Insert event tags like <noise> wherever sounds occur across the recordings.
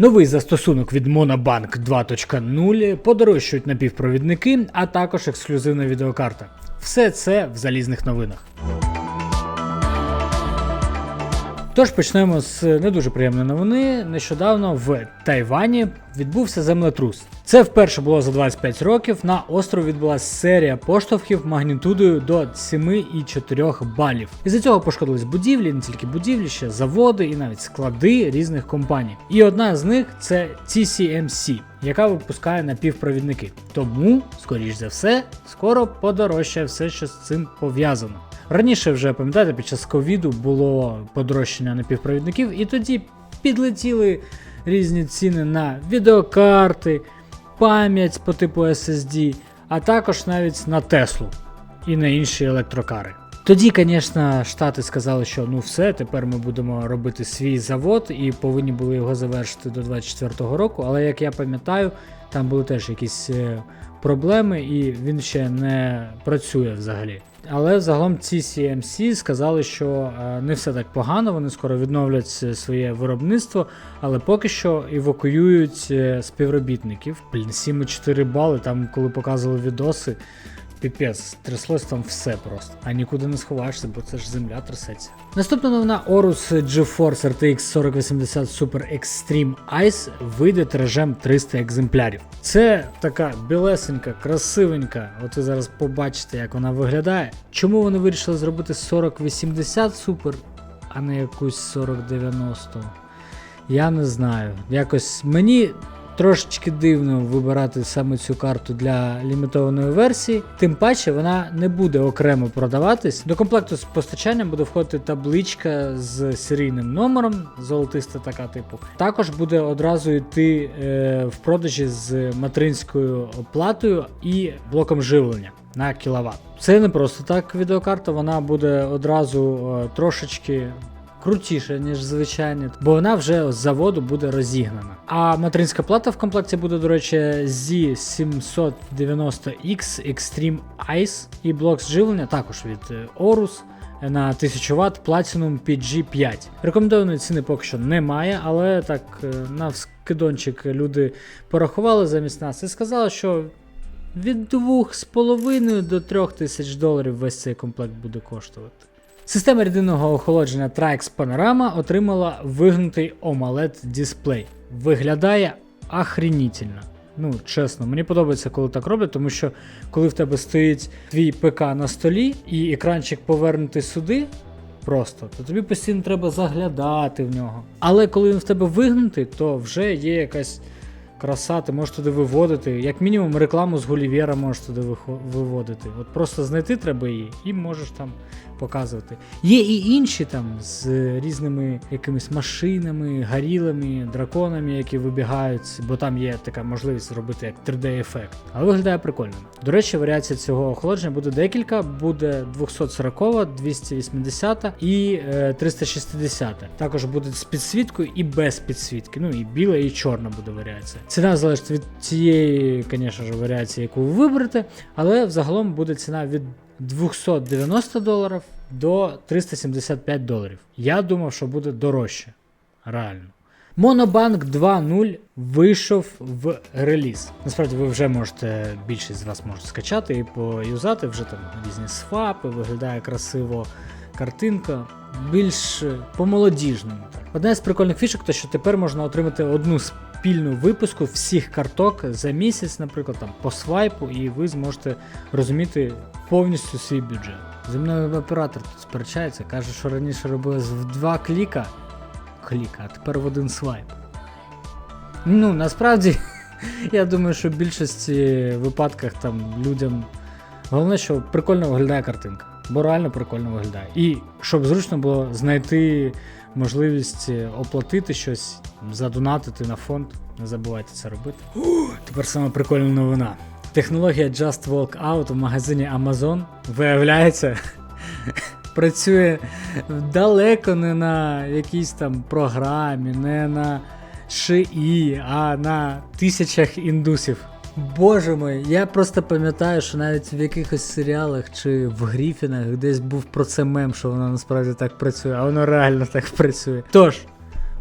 Новий застосунок від Monobank 2.0 подорожчують напівпровідники, а також ексклюзивна відеокарта. Все це в залізних новинах. Тож почнемо з не дуже приємної новини. Нещодавно в Тайвані відбувся землетрус. Це вперше було за 25 років. На острові відбулася серія поштовхів магнітудою до 7,4 балів. Із-за цього пошкодились будівлі, не тільки будівлі, ще заводи і навіть склади різних компаній. І одна з них це TCMC, яка випускає напівпровідники. Тому, скоріш за все, скоро подорожчає все, що з цим пов'язано. Раніше вже пам'ятаєте, під час ковіду було подорожчання напівпровідників, і тоді підлетіли різні ціни на відеокарти, пам'ять по типу SSD, а також навіть на Теслу і на інші електрокари. Тоді, звісно, Штати сказали, що ну все, тепер ми будемо робити свій завод і повинні були його завершити до 24-го року. Але як я пам'ятаю, там були теж якісь е, проблеми, і він ще не працює взагалі. Але загалом ці CMC сказали, що е, не все так погано, вони скоро відновлять е, своє виробництво, але поки що евакуюють е, співробітників. Блін, 7,4 бали, там коли показували відоси, піпець, тряслось там все просто. А нікуди не сховаєшся, бо це ж земля трясеться. Наступна новина Orus GeForce RTX 4080 Super Extreme Ice вийде тиражем 300 екземплярів. Це така білесенька, красивенька. От ви зараз побачите, як вона виглядає. Чому вони вирішили зробити 4080 Super, а не якусь 4090? Я не знаю. Якось мені трошечки дивно вибирати саме цю карту для лімітованої версії. Тим паче вона не буде окремо продаватись. До комплекту з постачанням буде входити табличка з серійним номером, золотиста така типу. Також буде одразу йти е, в продажі з материнською оплатою і блоком живлення. На кіловат. Це не просто так відеокарта, вона буде одразу е, трошечки крутіше, ніж звичайні, бо вона вже з заводу буде розігнана. А материнська плата в комплекті буде, до речі, Z790X Extreme Ice і блок зживлення також від е, Orus. На 1000 Вт Platinum PG5. Рекомендованої ціни поки що немає, але так е, на вскидончик люди порахували замість нас і сказали, що від 2,5 до 3 тисяч доларів весь цей комплект буде коштувати. Система рідинного охолодження Trax Panorama отримала вигнутий OMOLED дисплей. Виглядає охренітельно. Ну, чесно, мені подобається, коли так роблять, тому що коли в тебе стоїть твій ПК на столі і екранчик повернутий сюди, просто, то тобі постійно треба заглядати в нього. Але коли він в тебе вигнутий, то вже є якась краса, ти можеш туди виводити. Як мінімум, рекламу з Гулівера можеш туди виводити. От просто знайти треба її і можеш там показувати. Є і інші там з різними якимись машинами, горілами, драконами, які вибігають, бо там є така можливість зробити як 3D-ефект. Але виглядає прикольно. До речі, варіація цього охолодження буде декілька: буде 240, 280 і е, 360. Також буде з підсвіткою і без підсвітки. Ну і біла, і чорна буде варіація. Ціна залежить від цієї, звісно ж, варіації, яку ви виберете, але взагалом буде ціна від 290 доларів до 375 доларів. Я думав, що буде дорожче. Реально. Monobank 2.0 вийшов в реліз. Насправді ви вже можете, більшість з вас можуть скачати і поюзати, вже там різні сфапи, виглядає красиво картинка, більш е, по-молодіжному. Одна з прикольних фішок, те, що тепер можна отримати одну спільну випуску всіх карток за місяць, наприклад, там по свайпу, і ви зможете розуміти повністю свій бюджет. Зі мною оператор тут сперечається, каже, що раніше робилось в два кліка, кліка, а тепер в один свайп. Ну, насправді, <laughs> я думаю, що в більшості випадках там людям головне, що прикольно виглядає картинка. Бо реально прикольно виглядає. І щоб зручно було знайти можливість оплатити щось, задонатити на фонд. Не забувайте це робити. О, <gasps> тепер саме прикольна новина. Технологія Just Walk Out в магазині Amazon виявляється. <laughs> Працює далеко не на якійсь там програмі, не на шиї, а на тисячах індусів. Боже мой, я просто пам'ятаю, що навіть в якихось серіалах чи в Гріфінах десь був про це мем, що воно насправді так працює, а воно реально так <laughs> працює. Тож,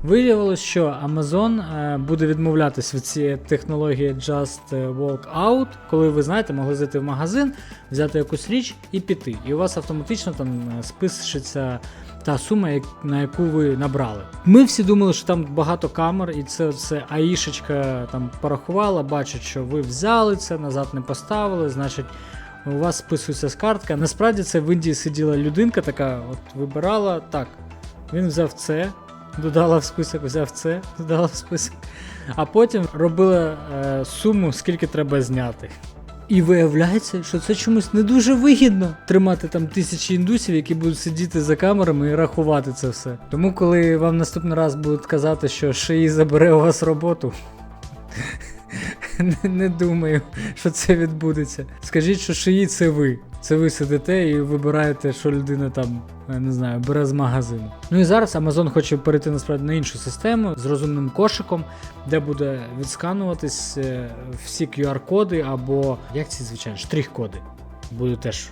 Виявилось, що Amazon е, буде відмовлятись від цієї технології Just Walk Out, коли ви знаєте, могли зайти в магазин, взяти якусь річ і піти. І у вас автоматично там е, спишеться та сума, на яку ви набрали. Ми всі думали, що там багато камер, і це все аїшечка там порахувала, бачить, що ви взяли це, назад не поставили, значить. У вас списується з картка. Насправді це в Індії сиділа людинка, така от вибирала так. Він взяв це, додала в список, взяв це, додала в список. А потім робила е, суму, скільки треба зняти. І виявляється, що це чомусь не дуже вигідно тримати там тисячі індусів, які будуть сидіти за камерами і рахувати це все. Тому, коли вам наступний раз будуть казати, що шиї забере у вас роботу. <laughs> Не, думаю, що це відбудеться. Скажіть, що шиї це ви. Це ви сидите і вибираєте, що людина там, я не знаю, бере з магазину. Ну і зараз Amazon хоче перейти насправді на іншу систему з розумним кошиком, де буде відскануватись е, всі QR-коди або як ці звичайно штрих-коди. Буде теж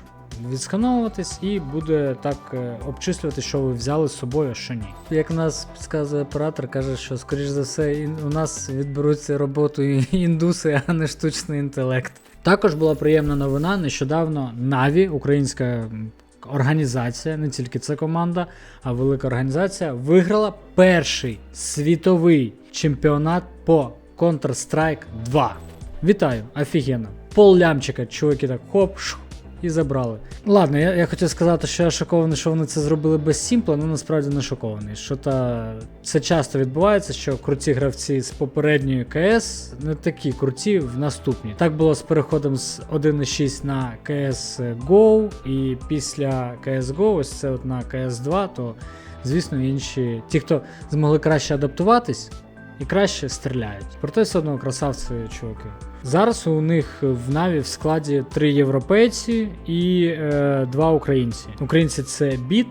відскановуватись і буде так е, обчислювати, що ви взяли з собою, а що ні. Як нас підказує оператор, каже, що скоріш за все у нас відберуться роботу індуси, а не штучний інтелект. Також була приємна новина. Нещодавно Na'Vi, українська організація, не тільки це команда, а велика організація, виграла перший світовий чемпіонат по Counter-Strike 2. Вітаю, офігенно. Пол лямчика, чуваки так хоп, шух, і забрали. Ладно, я, я хотів сказати, що я шокований, що вони це зробили без Сімпла, але насправді не шокований. Що та це часто відбувається, що круті гравці з попередньої КС не такі круті в наступні. Так було з переходом з 1.6 на CS GO, і після CS GO, ось це от на CS 2, то звісно інші, ті, хто змогли краще адаптуватись. І краще стріляють. Проте все одно красавці, чуваки. Зараз у них в Наві в складі три європейці і е, два українці. Українці це Біт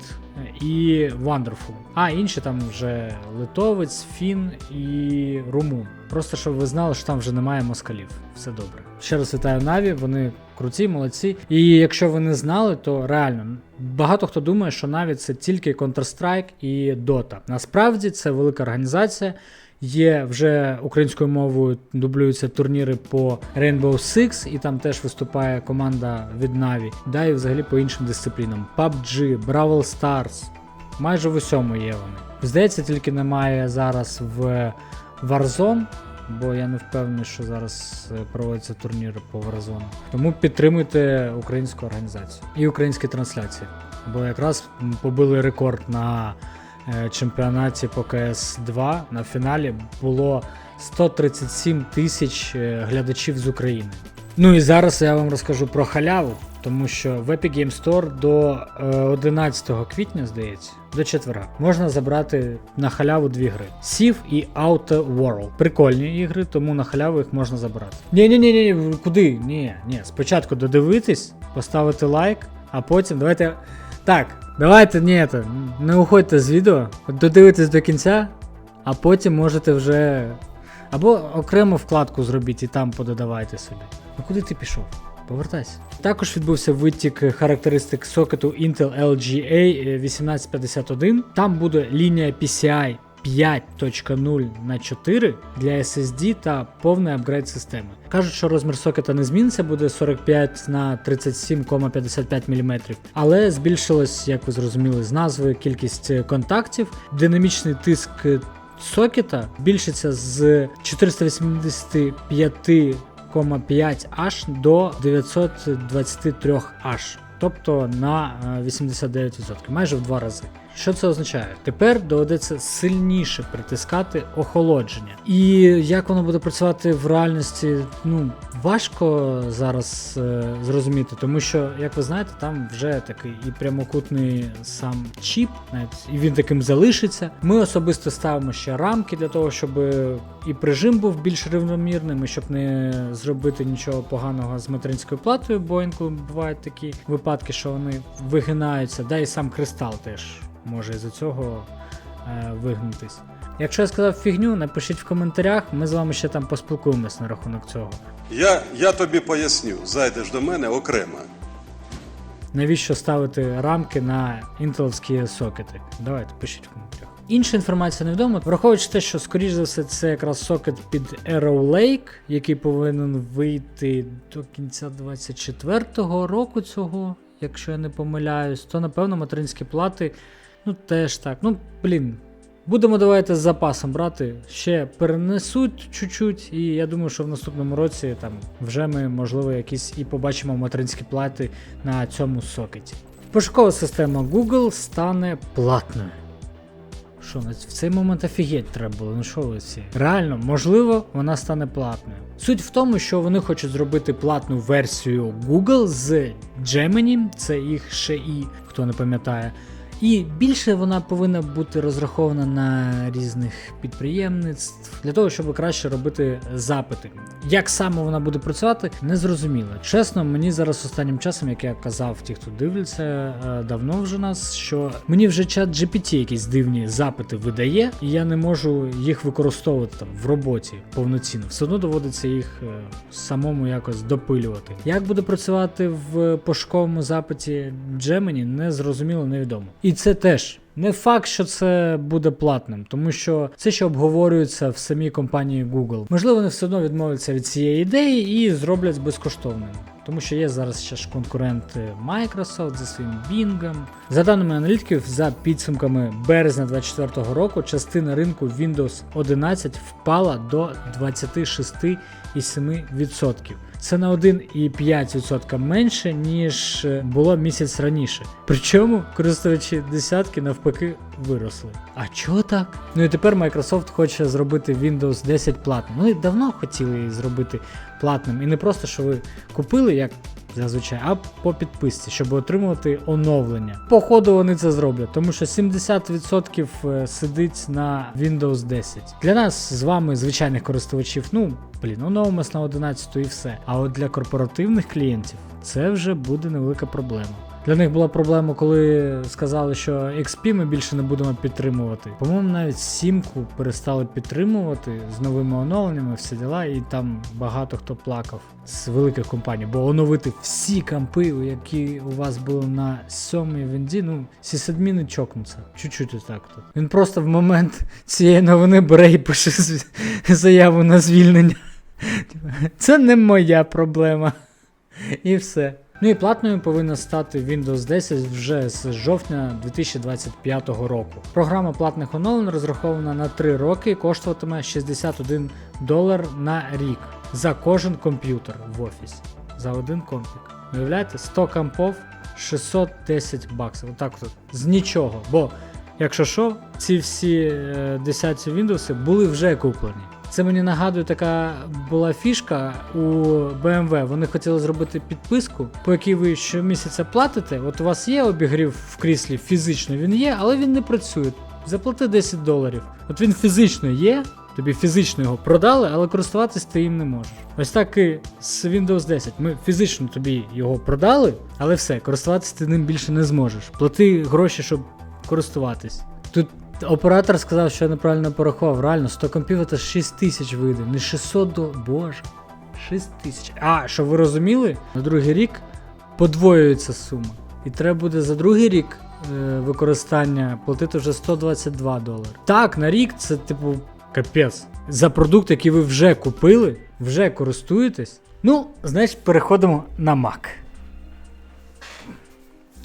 і Wonderful. А інші там вже литовець, фін і румун. Просто щоб ви знали, що там вже немає москалів. Все добре. Ще раз вітаю Наві, вони круті, молодці. І якщо ви не знали, то реально багато хто думає, що Наві це тільки Counter-Strike і Dota. Насправді це велика організація. Є вже українською мовою дублюються турніри по Rainbow Six, і там теж виступає команда від Na'Vi. Да, і взагалі по іншим дисциплінам: PUBG, Brawl Stars. Майже в усьому є вони. Здається, тільки немає зараз в Warzone, бо я не впевнений, що зараз е, проводяться турніри по Warzone. Тому підтримуйте українську організацію і українські трансляції. Бо якраз побили рекорд на чемпіонаті по КС-2 на фіналі було 137 тисяч е, глядачів з України. Ну і зараз я вам розкажу про халяву, тому що в Epic Game Store до е, 11 квітня, здається, до четверга, можна забрати на халяву дві гри: Civ і Outer World. Прикольні ігри, тому на халяву їх можна забрати. Ні, ні, ні, ні, куди? Ні, ні. Спочатку додивитись, поставити лайк, а потім давайте. Так, давайте ні, це, не уходьте з відео, додивитесь до кінця, а потім можете вже. Або окрему вкладку зробіть і там пододавайте собі. Ну куди ти пішов? Повертайся. Також відбувся витік характеристик сокету Intel LGA 1851. Там буде лінія PCI 5.0 на 4 для SSD та повний апгрейд системи. Кажуть, що розмір сокета не зміниться, буде 45 на 37,55 мм, але збільшилось, як ви зрозуміли, з назви кількість е, контактів, динамічний тиск е, сокета збільшиться з 485 9,5H до 923H. Тобто на е, 89%, майже в два рази. Що це означає? Тепер доведеться сильніше притискати охолодження. І як воно буде працювати в реальності, ну важко зараз е, зрозуміти, тому що, як ви знаєте, там вже такий і прямокутний сам чіп, навіть і він таким залишиться. Ми особисто ставимо ще рамки для того, щоб і прижим був більш рівномірним, і щоб не зробити нічого поганого з материнською платою, бо інколи бувають такі випадки, що вони вигинаються, да і сам кристал теж може із-за цього е, вигнутись. Якщо я сказав фігню, напишіть в коментарях, ми з вами ще там поспілкуємось на рахунок цього. Я, я тобі поясню, зайдеш до мене окремо. навіщо ставити рамки на інтеловські сокети. Давайте пишіть в коментарях. Інша інформація невідома, враховуючи те, що скоріш за все це якраз сокет під Arrow Lake, який повинен вийти до кінця 24-го року цього, якщо я не помиляюсь, то напевно материнські плати, ну теж так. Ну, блін. Будемо давайте з запасом брати. Ще перенесуть чуть-чуть, і я думаю, що в наступному році там вже ми, можливо, якісь і побачимо материнські плати на цьому сокеті. Пошукова система Google стане платною. Що, в цей момент офігеть треба було, ну що ви всі? Реально, можливо, вона стане платною. Суть в тому, що вони хочуть зробити платну версію Google з Gemini, це їх ще і, хто не пам'ятає. І більше вона повинна бути розрахована на різних підприємництв для того, щоб краще робити запити. Як саме вона буде працювати, не зрозуміло. Чесно, мені зараз останнім часом, як я казав, ті, хто дивляться е, давно вже нас, що мені вже чат GPT якісь дивні запити видає, і я не можу їх використовувати там в роботі повноцінно. Все одно доводиться їх е, самому якось допилювати. Як буде працювати в пошуковому запиті Gemini, не зрозуміло, невідомо. І це теж. Не факт, що це буде платним, тому що це ще обговорюється в самій компанії Google. Можливо, вони все одно відмовляться від цієї ідеї і зроблять безкоштовним. Тому що є зараз ще ж конкуренти Microsoft зі своїм Bing. За даними аналітиків, за підсумками березня 2024 року, частина ринку Windows 11 впала до 26,7%. Це на 1,5% менше, ніж було місяць раніше. Причому користувачі десятки навпаки виросли. А чого так? Ну і тепер Microsoft хоче зробити Windows 10 платним. Вони давно хотіли її зробити платним. І не просто, що ви купили, як зазвичай, а по підписці, щоб отримувати оновлення. Походу вони це зроблять, тому що 70% сидить на Windows 10. Для нас з вами, звичайних користувачів, ну блін, оновимось на 11 і все. А от для корпоративних клієнтів це вже буде невелика проблема. Для них була проблема, коли сказали, що XP ми більше не будемо підтримувати. По-моєму, навіть сімку перестали підтримувати з новими оновленнями, всі діла, і там багато хто плакав з великих компаній, бо оновити всі кампи, які у вас були на сьомій вінді, ну сісадміни чокнуться. Чуть-чуть отак тут. Він просто в момент цієї новини бере і пише заяву на звільнення. Це не моя проблема. І все. Ну і платною повинна стати Windows 10 вже з жовтня 2025 року. Програма платних оновлень розрахована на 3 роки і коштуватиме 61 долар на рік за кожен комп'ютер в офісі. За один компік. Уявляєте, 100 компов 610 баксів. Отак от. З нічого. Бо, якщо що, ці всі е, 10 Windows були вже куплені. Це мені нагадує, така була фішка у BMW. Вони хотіли зробити підписку, по якій ви щомісяця платите. От у вас є обігрів в кріслі, фізично він є, але він не працює. Заплати 10 доларів. От він фізично є, тобі фізично його продали, але користуватись ти їм не можеш. Ось так і з Windows 10. Ми фізично тобі його продали, але все, користуватись ти ним більше не зможеш. Плати гроші, щоб користуватись. Тут Оператор сказав, що я неправильно порахував. Реально, 100 компів це 6 тисяч вийде, не 600 до. Боже. 6 тисяч. А, щоб ви розуміли, на другий рік подвоюється сума. І треба буде за другий рік е, використання платити вже 122 долари. Так, на рік це, типу, капець. За продукт, який ви вже купили, вже користуєтесь. Ну, значить, переходимо на Mac.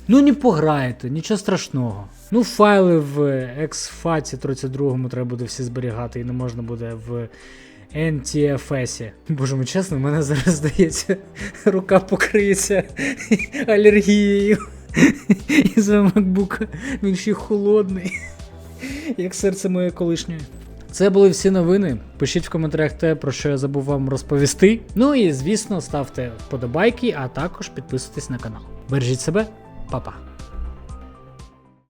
Ну не пограєте, нічого страшного. Ну, файли в XFAT 32 треба буде всі зберігати і не можна буде в NTFS. Боже мій чесно, в мене зараз здається, рука покриється алергією. Із-за MacBook він ще холодний. Як серце моє колишнє. Це були всі новини. Пишіть в коментарях те, про що я забув вам розповісти. Ну і звісно, ставте вподобайки, а також підписуйтесь на канал. Бережіть себе, па-па.